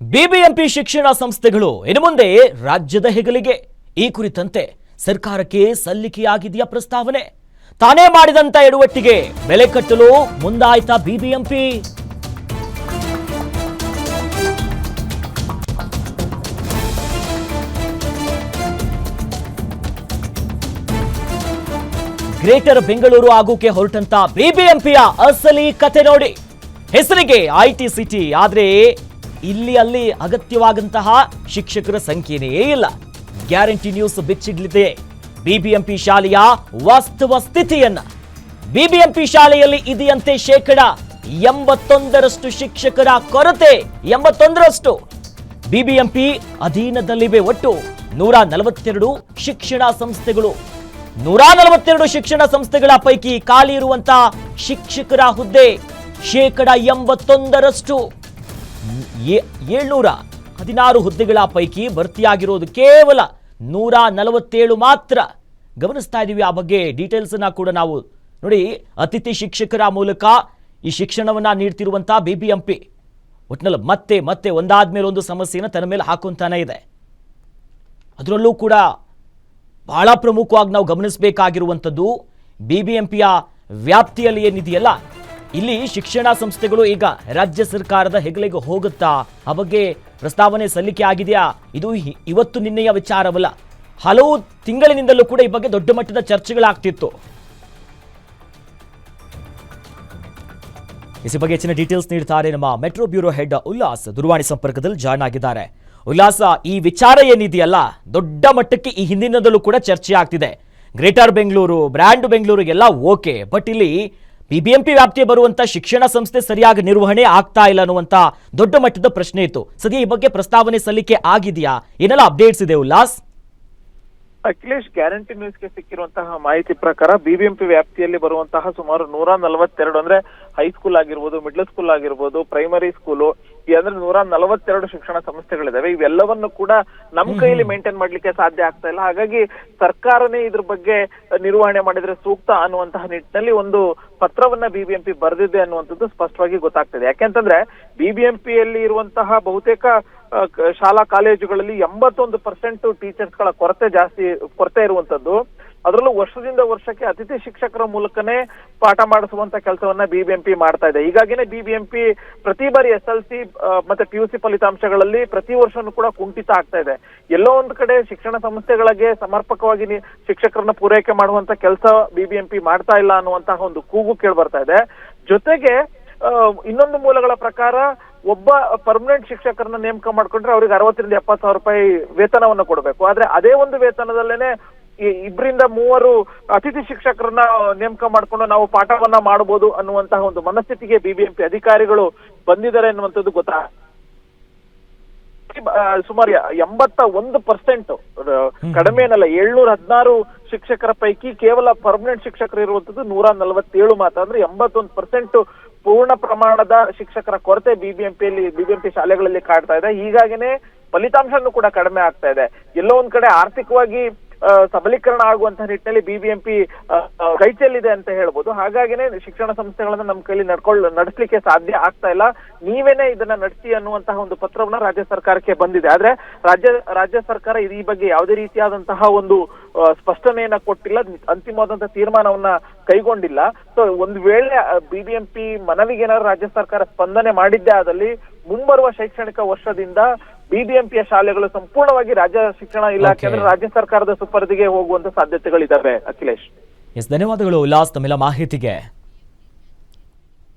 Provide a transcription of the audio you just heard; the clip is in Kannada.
ಬಿಬಿಎಂಪಿ ಶಿಕ್ಷಣ ಸಂಸ್ಥೆಗಳು ಇನ್ನು ಮುಂದೆ ರಾಜ್ಯದ ಹೆಗಲಿಗೆ. ಈ ಕುರಿತಂತೆ ಸರ್ಕಾರಕ್ಕೆ ಸಲ್ಲಿಕೆಯಾಗಿದೆಯಾ ಪ್ರಸ್ತಾವನೆ? ತಾನೇ ಮಾಡಿದಂತ ಎಡವಟ್ಟಿಗೆ ಬೆಲೆ ಕಟ್ಟಲು ಮುಂದಾಯ್ತಾ ಬಿಬಿಎಂಪಿ? ಗ್ರೇಟರ್ ಬೆಂಗಳೂರು ಆಗೋಕೆ ಹೊರಟಂತ ಬಿಬಿಎಂಪಿಯ ಅಸಲಿ ಕತೆ ನೋಡಿ. ಹೆಸರಿಗೆ ಐಟಿ ಸಿಟಿ ಆದ್ರೆ ಇಲ್ಲಿ ಅಲ್ಲಿ ಅಗತ್ಯವಾದಂತಹ ಶಿಕ್ಷಕರ ಸಂಖ್ಯೆನೇ ಇಲ್ಲ. Guarantee news ಬಿಚ್ಚಿಡ್ಲಿದೆ. ಬಿಬಿಎಂಪಿ ಶಾಲೆಯ ವಾಸ್ತವ ಸ್ಥಿತಿಯನ್ನ. ಬಿಬಿಎಂಪಿ ಶಾಲೆಯಲ್ಲಿ ಇದೆಯಂತೆ ಶೇಕಡ ಎಂಬತ್ತೊಂದರಷ್ಟು ಶಿಕ್ಷಕರ ಕೊರತೆ, ಎಂಬತ್ತೊಂದರಷ್ಟು. ಬಿಬಿಎಂಪಿ ಅಧೀನದಲ್ಲಿವೆ ಒಟ್ಟು ನೂರ ನಲವತ್ತೆರಡು ಶಿಕ್ಷಣ ಸಂಸ್ಥೆಗಳು. ನೂರ ನಲವತ್ತೆರಡು ಶಿಕ್ಷಣ ಸಂಸ್ಥೆಗಳ ಪೈಕಿ ಖಾಲಿ ಇರುವಂತಹ ಶಿಕ್ಷಕರ ಹುದ್ದೆ ಶೇಕಡ ಎಂಬತ್ತೊಂದರಷ್ಟು. ಏಳ್ನೂರ ಹದಿನಾರು ಹುದ್ದೆಗಳ ಪೈಕಿ ಭರ್ತಿಯಾಗಿರೋದು ಕೇವಲ ನೂರ ನಲವತ್ತೇಳು ಮಾತ್ರ. ಗಮನಿಸ್ತಾ ಇದ್ದೀವಿ ಆ ಬಗ್ಗೆ ಡೀಟೇಲ್ಸ್ ಅನ್ನ ಕೂಡ ನಾವು ನೋಡಿ, ಅತಿಥಿ ಶಿಕ್ಷಕರ ಮೂಲಕ ಈ ಶಿಕ್ಷಣವನ್ನ ನೀಡ್ತಿರುವಂತಹ ಬಿಬಿಎಂಪಿ. ಒಟ್ಟಿನಲ್ಲಿ ಮತ್ತೆ ಮತ್ತೆ ಒಂದಾದ್ಮೇಲೆ ಒಂದು ಸಮಸ್ಯೆನ ತನ್ನ ಮೇಲೆ ಹಾಕೊಂತಾನೆ ಇದೆ. ಅದರಲ್ಲೂ ಕೂಡ ಬಹಳ ಪ್ರಮುಖವಾಗಿ ನಾವು ಗಮನಿಸಬೇಕಾಗಿರುವಂಥದ್ದು ಬಿ ಬಿ ಎಂ ವ್ಯಾಪ್ತಿಯಲ್ಲಿ ಏನಿದೆಯಲ್ಲ ಇಲ್ಲಿ ಶಿಕ್ಷಣ ಸಂಸ್ಥೆಗಳು ಈಗ ರಾಜ್ಯ ಸರ್ಕಾರದ ಹೆಗಲಿಗೆ ಹೋಗುತ್ತಾ? ಆ ಬಗ್ಗೆ ಪ್ರಸ್ತಾವನೆ ಸಲ್ಲಿಕೆ ಆಗಿದೆಯಾ? ಇದು ಇವತ್ತು ನಿನ್ನೆಯ ವಿಚಾರವಲ್ಲ. ಹಲವು ತಿಂಗಳಿನಿಂದಲೂ ಕೂಡ ಈ ಬಗ್ಗೆ ದೊಡ್ಡ ಮಟ್ಟದ ಚರ್ಚೆಗಳಾಗ್ತಿತ್ತು. ಇಸಿ ಬಗ್ಗೆ ಹೆಚ್ಚಿನ ಡೀಟೇಲ್ಸ್ ನೀಡ್ತಾರೆ ನಮ್ಮ ಮೆಟ್ರೋ ಬ್ಯೂರೋ ಹೆಡ್ ಉಲ್ಲಾಸ್ ದೂರವಾಣಿ ಸಂಪರ್ಕದಲ್ಲಿ ಜಾಯ್ನ್ ಆಗಿದ್ದಾರೆ. ಉಲ್ಲಾಸ, ಈ ವಿಚಾರ ಏನಿದೆಯಲ್ಲ? ದೊಡ್ಡ ಮಟ್ಟಕ್ಕೆ ಈ ಹಿಂದಿನದಲ್ಲೂ ಕೂಡ ಚರ್ಚೆ ಆಗ್ತಿದೆ ಗ್ರೇಟರ್ ಬೆಂಗಳೂರು, ಬ್ರ್ಯಾಂಡ್ ಬೆಂಗಳೂರು ಎಲ್ಲ ಓಕೆ, ಬಟ್ ಇಲ್ಲಿ ಬಿಬಿಎಂಪಿ ವ್ಯಾಪ್ತಿಗೆ ಬರುವಂತ ಶಿಕ್ಷಣ ಸಂಸ್ಥೆ ಸರಿಯಾಗಿ ನಿರ್ವಹಣೆ ಆಗ್ತಾ ಇಲ್ಲ ಅನ್ನುವಂತ ದೊಡ್ಡ ಮಟ್ಟದ ಪ್ರಶ್ನೆ ಇತ್ತು. ಸದ್ಯ ಈ ಬಗ್ಗೆ ಪ್ರಸ್ತಾವನೆ ಸಲ್ಲಿಕೆ ಆಗಿದೆಯಾ? ಏನೆಲ್ಲ ಅಪ್ಡೇಟ್ಸ್ ಇದೆ ಉಲ್ಲಾಸ್? ಅಖಿಲೇಶ್, ಗ್ಯಾರಂಟಿ ನ್ಯೂಸ್ಗೆ ಸಿಕ್ಕಿರುವಂತಹ ಮಾಹಿತಿ ಪ್ರಕಾರ ಬಿಬಿಎಂಪಿ ವ್ಯಾಪ್ತಿಯಲ್ಲಿ ಬರುವಂತಹ ಸುಮಾರು ನೂರ ನಲವತ್ತೆರಡು ಅಂದ್ರೆ ಹೈಸ್ಕೂಲ್ ಆಗಿರ್ಬೋದು ಮಿಡ್ಲ್ ಸ್ಕೂಲ್ ಆಗಿರ್ಬೋದು ಪ್ರೈಮರಿ ಸ್ಕೂಲು ಅಂದ್ರೆ ನೂರ ನಲವತ್ತೆರಡು ಶಿಕ್ಷಣ ಸಂಸ್ಥೆಗಳಿದಾವೆ. ಇವೆಲ್ಲವನ್ನು ಕೂಡ ನಮ್ಮ ಕೈಯಲ್ಲಿ ಮೇಂಟೈನ್ ಮಾಡ್ಲಿಕ್ಕೆ ಸಾಧ್ಯ ಆಗ್ತಾ ಇಲ್ಲ. ಹಾಗಾಗಿ ಸರ್ಕಾರನೇ ಇದ್ರ ಬಗ್ಗೆ ನಿರ್ವಹಣೆ ಮಾಡಿದ್ರೆ ಸೂಕ್ತ ಅನ್ನುವಂತಹ ನಿಟ್ಟಿನಲ್ಲಿ ಒಂದು ಪತ್ರವನ್ನ ಬಿಬಿಎಂಪಿ ಬರೆದಿದೆ ಅನ್ನುವಂಥದ್ದು ಸ್ಪಷ್ಟವಾಗಿ ಗೊತ್ತಾಗ್ತದೆ. ಯಾಕೆಂತಂದ್ರೆ ಬಿಬಿಎಂಪಿಯಲ್ಲಿ ಇರುವಂತಹ ಬಹುತೇಕ ಶಾಲಾ ಕಾಲೇಜುಗಳಲ್ಲಿ ಎಂಬತ್ತೊಂದು ಪರ್ಸೆಂಟ್ ಟೀಚರ್ಸ್ಗಳ ಕೊರತೆ ಜಾಸ್ತಿ ಕೊರತೆ ಇರುವಂತದ್ದು ಅದರಲ್ಲೂ ವರ್ಷದಿಂದ ವರ್ಷಕ್ಕೆ ಅತಿಥಿ ಶಿಕ್ಷಕರ ಮೂಲಕನೇ ಪಾಠ ಮಾಡಿಸುವಂತ ಕೆಲಸವನ್ನ ಬಿಬಿಎಂಪಿ ಮಾಡ್ತಾ ಇದೆ. ಹೀಗಾಗಿನೇ ಬಿಬಿಎಂಪಿ ಪ್ರತಿ ಬಾರಿ ಎಸ್ ಎಲ್ ಸಿ ಮತ್ತೆ ಪಿ ಯು ಸಿ ಫಲಿತಾಂಶಗಳಲ್ಲಿ ಪ್ರತಿ ವರ್ಷನೂ ಕೂಡ ಕುಂಠಿತ ಆಗ್ತಾ ಇದೆ. ಎಲ್ಲೋ ಒಂದು ಕಡೆ ಶಿಕ್ಷಣ ಸಂಸ್ಥೆಗಳಿಗೆ ಸಮರ್ಪಕವಾಗಿ ಶಿಕ್ಷಕರನ್ನ ಪೂರೈಕೆ ಮಾಡುವಂತ ಕೆಲಸ ಬಿಬಿಎಂಪಿ ಮಾಡ್ತಾ ಇಲ್ಲ ಅನ್ನುವಂತಹ ಒಂದು ಕೂಗು ಕೇಳಿ ಬರ್ತಾ ಇದೆ. ಜೊತೆಗೆ ಇನ್ನೊಂದು ಮೂಲಗಳ ಪ್ರಕಾರ ಒಬ್ಬ ಪರ್ಮನೆಂಟ್ ಶಿಕ್ಷಕರನ್ನ ನೇಮಕ ಮಾಡ್ಕೊಂಡ್ರೆ ಅವ್ರಿಗೆ ಅರವತ್ತರಿಂದ ಎಪ್ಪತ್ತು ಸಾವಿರ ರೂಪಾಯಿ ವೇತನವನ್ನು ಕೊಡಬೇಕು. ಆದ್ರೆ ಅದೇ ಒಂದು ವೇತನದಲ್ಲೇನೆ ಈ ಇಬ್ರಿಂದ ಮೂವರು ಅತಿಥಿ ಶಿಕ್ಷಕರನ್ನ ನೇಮಕ ಮಾಡ್ಕೊಂಡು ನಾವು ಪಾಠವನ್ನ ಮಾಡಬಹುದು ಅನ್ನುವಂತಹ ಒಂದು ಮನಸ್ಥಿತಿಗೆ ಬಿಬಿಎಂಪಿ ಅಧಿಕಾರಿಗಳು ಬಂದಿದ್ದಾರೆ ಅನ್ನುವಂಥದ್ದು ಗೊತ್ತಾ? ಸುಮಾರು ಎಂಬತ್ತ ಒಂದು ಪರ್ಸೆಂಟ್ ಕಡಿಮೆ ಏನಲ್ಲ ಏಳ್ನೂರ ಹದಿನಾರು ಶಿಕ್ಷಕರ ಪೈಕಿ ಕೇವಲ ಪರ್ಮನೆಂಟ್ ಶಿಕ್ಷಕರು ಇರುವಂತದ್ದು ನೂರ ನಲವತ್ತೇಳು ಮಾತ್ರ. ಅಂದ್ರೆ ಎಂಬತ್ತೊಂದು ಪರ್ಸೆಂಟ್ ಪೂರ್ಣ ಪ್ರಮಾಣದ ಶಿಕ್ಷಕರ ಕೊರತೆ ಬಿಬಿಎಂಪಿಯಲ್ಲಿ ಬಿಬಿಎಂಪಿ ಶಾಲೆಗಳಲ್ಲಿ ಕಾಡ್ತಾ ಇದೆ. ಹೀಗಾಗಿನೇ ಫಲಿತಾಂಶನೂ ಕೂಡ ಕಡಿಮೆ ಆಗ್ತಾ ಇದೆ. ಎಲ್ಲೋ ಒಂದ್ ಕಡೆ ಆರ್ಥಿಕವಾಗಿ ಸಬಲೀಕರಣ ಆಗುವಂತಹ ನಿಟ್ಟಿನಲ್ಲಿ ಬಿಬಿಎಂಪಿ ಕೈ ಚೆಲ್ಲಿದೆ ಅಂತ ಹೇಳ್ಬೋದು. ಹಾಗಾಗಿನೇ ಶಿಕ್ಷಣ ಸಂಸ್ಥೆಗಳನ್ನ ನಮ್ಮ ಕೈಲಿ ನಡ್ಕೊಳ್ಳ, ನಡೆಸಲಿಕ್ಕೆ ಸಾಧ್ಯ ಆಗ್ತಾ ಇಲ್ಲ. ನೀವೇನೆ ಇದನ್ನ ನಡೆಸಿ ಅನ್ನುವಂತಹ ಒಂದು ಪತ್ರವನ್ನ ರಾಜ್ಯ ಸರ್ಕಾರಕ್ಕೆ ಬಂದಿದೆ. ಆದ್ರೆ ರಾಜ್ಯ ರಾಜ್ಯ ಸರ್ಕಾರ ಈ ಬಗ್ಗೆ ಯಾವುದೇ ರೀತಿಯಾದಂತಹ ಒಂದು ಸ್ಪಷ್ಟನೆಯನ್ನ ಕೊಟ್ಟಿಲ್ಲ ಅಂತಿಮವಾದಂತಹ ತೀರ್ಮಾನವನ್ನ ಕೈಗೊಂಡಿಲ್ಲ. ಸೊ ಒಂದು ವೇಳೆ ಬಿಬಿಎಂಪಿ ಮನವಿಗೆ ಏನಾದ್ರು ರಾಜ್ಯ ಸರ್ಕಾರ ಸ್ಪಂದನೆ ಮಾಡಿದ್ದೆ ಆದಲ್ಲಿ ಮುಂಬರುವ ಶೈಕ್ಷಣಿಕ ವರ್ಷದಿಂದ ಬಿಬಿಎಂಪಿಯ ಶಾಲೆಗಳು ಸಂಪೂರ್ಣವಾಗಿ ರಾಜ್ಯ ಶಿಕ್ಷಣ ಇಲಾಖೆ. ಅಂದ್ರೆ ರಾಜ್ಯ ಸರ್ಕಾರದ ಸುಪರ್ದಿಗೆ ಹೋಗುವಂತ ಸಾಧ್ಯತೆಗಳಿದ್ದಾವೆ ಅಖಿಲೇಶ್. ಎಸ್ ಧನ್ಯವಾದಗಳು ಉಲ್ಲಾಸ್ ತಮ್ಮೆಲ್ಲ ಮಾಹಿತಿಗೆ.